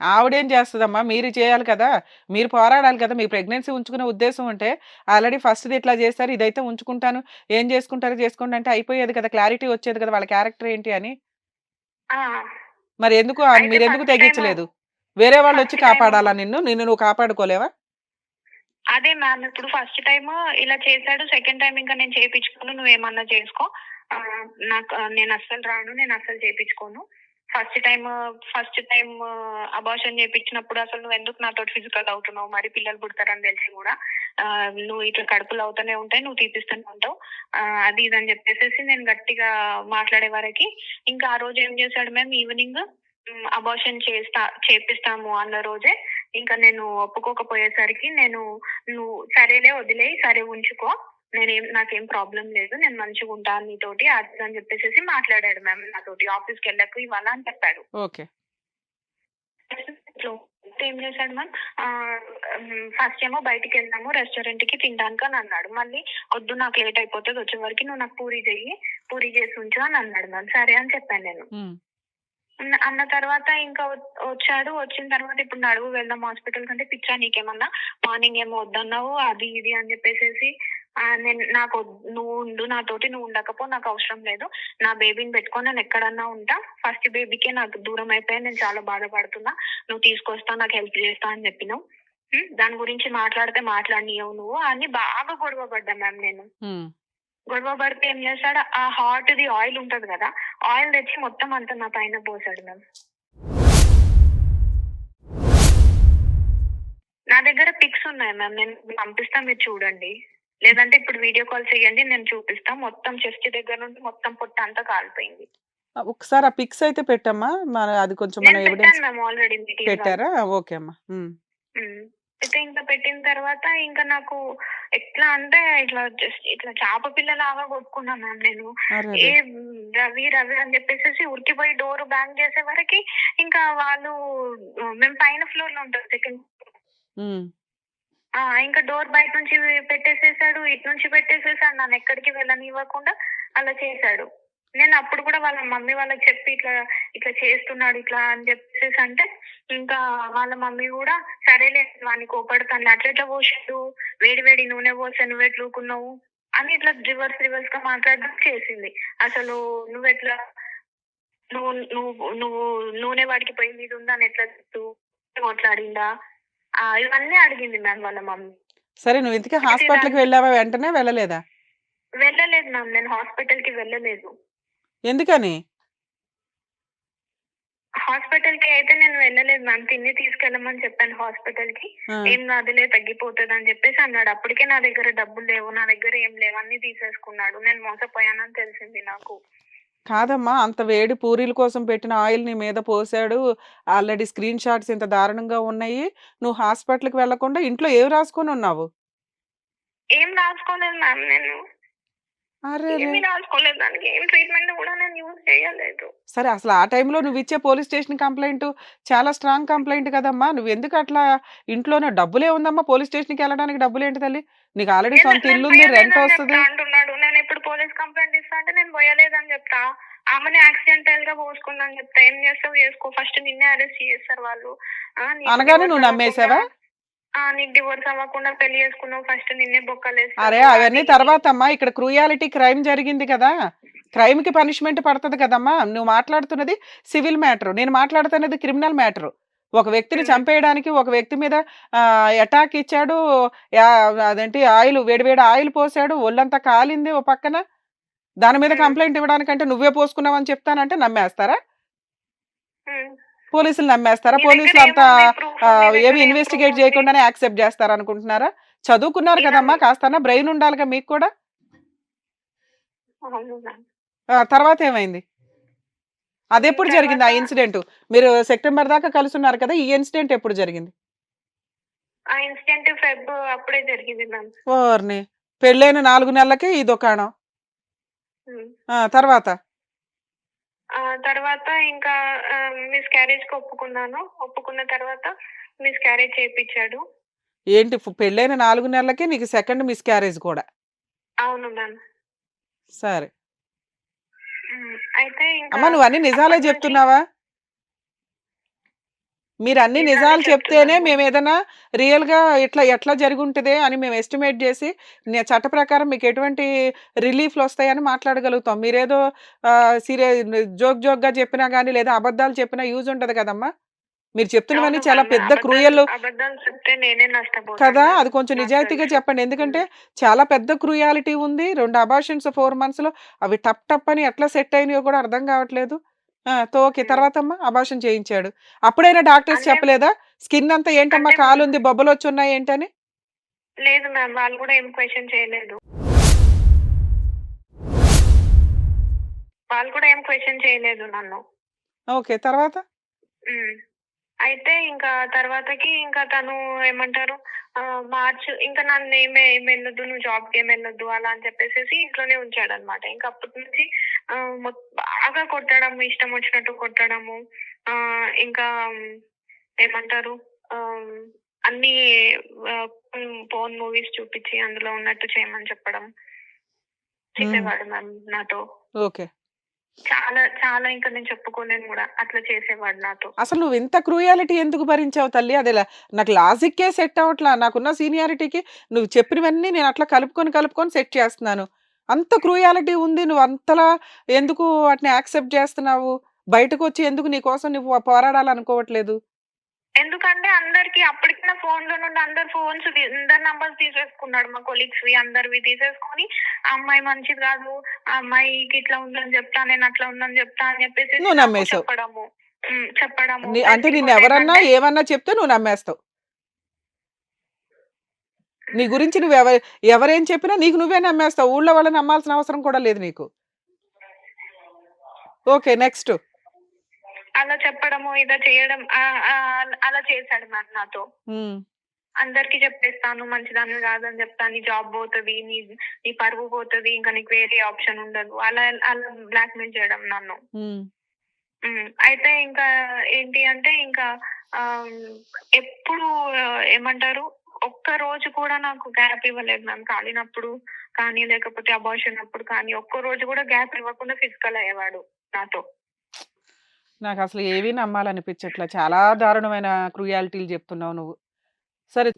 ఆవిడేం చేస్తదమ్మా? మీరు చేయాలి కదా? మీరు పోరాడాలి కదా? మీ ప్రెగ్నెన్సీ ఉంచుకునే ఉద్దేశం ఉంటే ఆల్రెడీ ఫస్ట్ది ఇట్లా చేస్తారు ఇదైతే ఉంచుకుంటాను. ఏం చేసుకుంటారో చేసుకోండి అంటే అయిపోయేది కదా క్లారిటీ వచ్చేది కదా వాళ్ళ క్యారెక్టర్ ఏంటి అని. మరి ఎందుకు మీరు ఎందుకు తెగించలేదు? వేరే వాళ్ళు వచ్చి కాపాడాలా నిన్ను? నిన్ను నువ్వు కాపాడుకోలేవా? అదే మ్యామ్ ఇప్పుడు ఫస్ట్ టైం ఇలా చేశాడు సెకండ్ టైం ఇంకా నేను చేయించుకోను నువ్వేమన్నా చేసుకో. నాకు నేను అస్సలు రాను నేను అస్సలు చేయించుకోను. First time first time abortion చేయించినప్పుడు అసలు నువ్వు ఎందుకు నాతో ఫిజికల్ అవుతున్నావు? మరి పిల్లలు పుడతారని తెలిసి కూడా నువ్వు ఇట్లా కడుపులు అవుతూనే ఉంటాయి నువ్వు తీపిస్తూనే ఉంటావు. అది ఇది అని చెప్పేసి నేను గట్టిగా మాట్లాడే వరకు ఇంకా ఆ రోజు ఏం చేశాడు మ్యామ్ ఈవినింగ్ అబార్షన్ చేస్తా చేపిస్తాము అన్న రోజే ఇంకా నేను ఒప్పుకోకపోయేసరికి నేను నువ్వు సరేలే వదిలేయి సరే ఉంచుకో. నేనేం నాకేం ప్రాబ్లం లేదు. నేను మంచిగా ఉంటాను నీతోటి అది అని చెప్పేసి మాట్లాడాడు మ్యామ్ నాతోటి. ఆఫీస్కి వెళ్ళకు ఇవాళ అని చెప్పాడు. ఓకే. ఏం చేశాడు మ్యామ్? ఫస్ట్ ఏమో బయటికి వెళ్దాము రెస్టారెంట్కి తినడానికి అని అన్నాడు. మళ్ళీ వద్దు నాకు లేట్ అయిపోతుంది వచ్చే వరకు నువ్వు నాకు పూరి చెయ్యి పూరి చేసి ఉంచు అని అన్నాడు మ్యామ్. సరే అని చెప్పాను నేను. అన్న- తర్వాత ఇంకా వచ్చాడు. వచ్చిన తర్వాత ఇప్పుడు నడువు వెళ్దాం హాస్పిటల్ కంటే పిచ్చా నీకేమన్నా? మార్నింగ్ ఏమో వద్దన్నావు అది ఇది అని చెప్పేసి నేను నాకు నువ్వు ఉండు నాతోటి నువ్వు ఉండకపో నాకు అవసరం లేదు. నా బేబీని పెట్టుకొని నేను ఎక్కడన్నా ఉంటా. ఫస్ట్ బేబీకే నాకు దూరం అయిపోయి నేను చాలా బాధపడుతున్నా. నువ్వు తీసుకొస్తా నాకు హెల్ప్ చేస్తా అని చెప్పినావు. దాని గురించి మాట్లాడితే మాట్లాడినవు నువ్వు. అని బాగా గొడవ పడ్డా మ్యామ్ నేను. గొడవ పడితే ఏం చేస్తాడు? ఆ హాట్ ది ఆయిల్ ఉంటది కదా ఆయిల్ తెచ్చి మొత్తం అంతా నా పైన పోసాడు మ్యామ్ నా దగ్గర పిక్స్ ఉన్నాయి మ్యామ్ నేను పంపిస్తా మీరు చూడండి. లేదంటే ఇప్పుడు వీడియో కాల్ చేయండి నేను చూపిస్తా. మొత్తం చెస్ట్ దగ్గర నుండి మొత్తం పొట్ట అంతా కాలిపోయింది. ఒకసారి ఆ పిక్స్ అయితే పెట్టమ్మా. మన అది కొంచెం మన ఎవిడెన్స్ ఆల్రెడీ పెట్టారా? ఓకే అమ్మా. అయితే ఇంకా పెట్టిన తర్వాత ఇంకా నాకు ఎట్లా అంటే ఇట్లా జస్ట్ ఇట్లా చేప పిల్లలాగా కొట్టుకున్నా మ్యామ్ నేను. ఏ. రవి రవి అని చెప్పేసి ఉరికిపోయి డోర్ బ్యాంక్ చేసే వరకు ఇంకా వాళ్ళు మేము పైన ఫ్లోర్లో ఉంటాం సెకండ్ ఇంకా డోర్ బయట నుంచి పెట్టేసేసాడు ఇటు నుంచి పెట్టేసేసాడు నన్ను ఎక్కడికి వెళ్ళనివ్వకుండా అలా చేశాడు. నేను అప్పుడు కూడా వాళ్ళ మమ్మీ వాళ్ళకి చెప్పి ఇట్లా ఇట్లా చేస్తున్నాడు ఇట్లా అని చెప్పేసి అంటే ఇంకా వాళ్ళ మమ్మీ కూడా సరేలే వాడిని కోపడతాను అట్లా ఎట్లా పోసాడు? వేడి వేడి నూనె పోసా నువ్వు ఎట్లుకున్నావు? అని ఇట్లా రివర్స్ రివర్స్గా మాట్లాడడం చేసింది. అసలు నువ్వు ఎట్లా నువ్వు నువ్వు నువ్వు నూనె వాడికి పోయి మీద ఉందని ఎట్లా చెప్తూ మాట్లాడిందా? ఇవన్నీ అడిగింది మ్యామ్ వాళ్ళ మమ్మీ. సరే నువ్వు ఇంతకీ హాస్పిటల్కి వెళ్ళావా వెంటనే వెళ్ళలేదా? వెళ్ళలేదు మ్యామ్ నేను హాస్పిటల్కి వెళ్ళలేదు. ఎందుకని? హాస్పిటల్కి అయితే నేను వెళ్ళలేదు మ్యామ్ తిని తీసుకెళ్ళమని చెప్పాను హాస్పిటల్కి ఏం కాదులే తగ్గిపోతుంది అని చెప్పేసి అన్నాడు. అప్పటికే నా దగ్గర డబ్బులు లేవు నా దగ్గర ఏం లేవు అన్ని తీసేసుకున్నాడు. నేను మోసపోయానని తెలిసింది నాకు. కాదమ్మా అంత వేడి పూరీల కోసం పెట్టిన ఆయిల్ నీ మీద పోసాడు. ఆల్రెడీ స్క్రీన్ షాట్స్ ఇంత దారుణంగా ఉన్నాయి. నువ్వు హాస్పిటల్కి వెళ్ళకుండా ఇంట్లో ఏం రాసుకొని ఉన్నావు? ఏం రాసుకోలేదు మ్యామ్ నేను. అరే రే. ఏమీ రాసుకోలేదు దానికి. ఏం ట్రీట్మెంట్ కూడా నేను యూజ్ చేయలేదు. సరే అసలు ఆ టైంలో నువ్వు ఇచ్చే పోలీస్ స్టేషన్ కంప్లైంట్ చాలా స్ట్రాంగ్ కంప్లైంట్ కదమ్మా. నువ్వు ఎందుకు అట్లా ఇంట్లోనే డబ్బులే ఉందమ్మా పోలీస్ స్టేషన్కి వెళ్ళడానికి డబ్బులు ఏంటి తల్లి? నీకు ఆల్రెడీ సొంత ఇల్లు ఉంది రెంట్ వస్తుంది. అంటున్నాడు. పోలీస్ కంప్లైంట్ ఇస్తా అంటే నేను పోయలేదని చెప్తా. ఆమెని యాక్సిడెంటల్గా పోసుకుందని చెప్తా. ఏం చేస్తావు? చేసుకో ఫస్ట్ నిన్నే అరెస్ట్ చేస్తారు వాళ్ళు. అనగానే నువ్వు నమ్మేశావా? నీకు డివోర్స్ అవ్వకుండా పెళ్ళి చేసుకున్నావు. ఫస్ట్ నిన్నే బొక్కలేస్తారు అరే అవన్నీ తర్వాత అమ్మా ఇక్కడ క్రూయాలిటీ క్రైమ్ జరిగింది కదా. క్రైమ్కి పనిష్మెంట్ పడుతుంది కదమ్మా. నువ్వు మాట్లాడుతున్నది సివిల్ మ్యాటర్ నేను మాట్లాడుతున్నది క్రిమినల్ మ్యాటర్ ఒక వ్యక్తిని. చంపేయడానికి ఒక వ్యక్తి మీద అటాక్ ఇచ్చాడు. అదేంటి ఆయిల్ వేడివేడి ఆయిల్ పోసాడు. ఒళ్ళంతా కాలింది ఓ పక్కన. దాని మీద. కంప్లైంట్ ఇవ్వడానికంటే నువ్వే పోసుకున్నావు అని చెప్తానంటే నమ్మేస్తారా. పోలీసులు నమ్మేస్తారా? పోలీసులు అంతా ఏమి ఇన్వెస్టిగేట్ చేయకుండానే యాక్సెప్ట్ చేస్తారు అనుకుంటున్నారా చదువుకున్నారు. కదమ్మా కాస్త బ్రెయిన్ ఉండాలిగా మీకు కూడా? తర్వాత ఏమైంది? అది ఎప్పుడు జరిగింది ఆ ఇన్సిడెంట్? మీరు సెప్టెంబర్ దాకా కలిసి ఉన్నారు కదా ఈ ఇన్సిడెంట్ ఎప్పుడు జరిగింది? ఆ ఇన్సిడెంట్ ఫెబ్ అప్పుడే జరిగింది మ్యామ్. ఓర్ని. పెళ్ళైన నాలుగు నెలలకే ఈ దుకాణం. ఆ, తర్వాత? ఆ తర్వాత ఇంకా మిస్ క్యారేజ్కి ఒప్పుకున్నాను. ఒప్పుకున్న తర్వాత మిస్ క్యారేజ్ చేయించాడు. ఏంటి ఫు- పెళ్ళైన నాలుగు నెలలకే నీకు సెకండ్ మిస్ క్యారేజ్ కూడా? అవును మ్యామ్. సరే. అయితే అమ్మా నువ్వు అన్ని నిజాలే చెప్తున్నావా మీరు అన్ని నిజాలే చెప్తేనే. మేము ఏదైనా రియల్‌గా ఇట్లా ఎట్లా జరిగుంటదే అని మేము ఎస్టిమేట్ నే చట్ట ప్రకారం మీకు ఎటువంటి రిలీఫ్‌లొస్తాయని మాట్లాడగలుగుతాం. మీరేదో ఆహ్, సీరియా జోక్ జోక్‌గా చెప్పినా గాని లేదా అబద్ధాలు చెప్పినా యూజ్ ఉండదు కదమ్మా! మీరు చెప్తున్నవన్నీ చాలా. పెద్ద క్రూయల్ కదా! అది కొంచెం నిజాయితీగా. చెప్పండి. ఎందుకంటే. చాలా పెద్ద క్రూయాలిటీ ఉంది. 2 అబార్షన్స్ 4 మంత్స్‌లో అవి టప్ టప్ అని ఎట్లా సెట్ అయినాయో కూడా అర్థం కావట్లేదు. తో ఓకే. హ్మ్. తర్వాతమ్మా అబార్షన్ చేయించాడు. అప్పుడైనా డాక్టర్స్ చెప్పలేదా? స్కిన్ అంతా ఏంటమ్మా అంటే కాలుంది, బొబ్బలొచ్చున్నాయి ఏంటని? లేదు మ్యామ్. వాళ్ళు కూడా ఏం క్వెషన్ చేయలేదు. వాళ్ళు కూడా ఏం క్వెషన్ చేయలేదు నన్ను. ఓకే. తర్వాత? అయితే ఇంకా తర్వాతకి ఇంకా తను ఏమంటారు మార్చ్ ఇంకా నన్నేమి ఏమెళ్ళొద్దు, నువ్వు జాబ్‌కేమెళ్ళొద్దు అలా అని చెప్పేసేసి ఇంట్లోనే ఉంచాడనమాట. ఇంక అప్పటి నుంచి బాగా కొట్టడం, ఇష్టం వచ్చినట్టు కొట్టడము. ఇంకా ఏమంటారు అన్నీ పోర్న్ మూవీస్ చూపిచ్చి అందులో ఉన్నట్టు చేయమని చెప్పడం. చేసేవాడు మ్యామ్ నాతో. ఓకే. చాలా చాలా ఇంకా నేను చెప్పుకోలేను కూడా అట్లా చేసేవాడు నాతో. అసలు నువ్వు ఇంత క్రూయాలిటీ ఎందుకు భరించావు తల్లి? అదే నాకు లాజిక్కే సెట్ అవట్లా నాకున్న సీనియారిటీకి నువ్వు చెప్పినవన్నీ నేను అట్లా కలుపుకొని, కలుపుకొని సెట్ చేస్తున్నాను. అంత క్రూయాలిటీ ఉంది. నువ్వు అంతలా ఎందుకు వాటిని యాక్సెప్ట్ చేస్తున్నావు? బయటకు వచ్చి ఎందుకు నీ కోసం నువ్వు పోరాడాలనుకోవట్లేదు? ఎందుకంటే అందరికి అప్పటికి నా ఫోన్‌లో నుండి అందరి ఫోన్స్ అందరి నంబర్స్ తీసేసుకున్నాడు. మా కొలీగ్స్‌వి అందరివి తీసేసుకొని, అమ్మాయి మంచిది కాదు. అమ్మాయికి ఇట్లా ఉందని చెప్తా, నేను అట్లా ఉందని చెప్తా అని నమ్మేసావు. చెప్పడము. చెప్పడము. అంటే నిన్నెవరన్నా ఏంటంటే ఏమన్నా చెప్తే నువ్వు నమ్మేస్తావు. నీ గురించి నువ్వు ఎవ ఎవరేం చెప్పినా నీకు నువ్వే నమ్మేస్తావు. ఊళ్ళో వాళ్ళని నమ్మాల్సిన అవసరం కూడా లేదు నీకు. ఓకే. నెక్స్ట్. అలా చెప్పడము, ఇలా చేయడం అలా చేశాడు మ్యామ్ నాతో. అందరికి చెప్పేస్తాను. మంచిదానివి కాదని చెప్తా. నీ జాబ్ పోతది. నీ నీ పరువు పోతది. ఇంకా నీకు వేరే ఆప్షన్ ఉండదు. అలా అలా బ్లాక్‌మెయిల్ చేయడం నన్ను. అయితే ఇంకా ఏంటి అంటే ఇంకా ఎప్పుడు ఏమంటారు ఒక్క రోజు కూడా నాకు గ్యాప్ ఇవ్వలేదు మ్యామ్. కాలినప్పుడు కానీ, లేకపోతే అబార్షన్ అప్పుడు కానీ, ఒక్క రోజు కూడా గ్యాప్ ఇవ్వకుండా ఫిజికల్ అయ్యేవాడు నాతో. నాకు అసలు ఏవి నమ్మాలనిపించట్లా చాలా దారుణమైన క్రుయాలిటీలు చెప్తున్నావు నువ్వు. సరే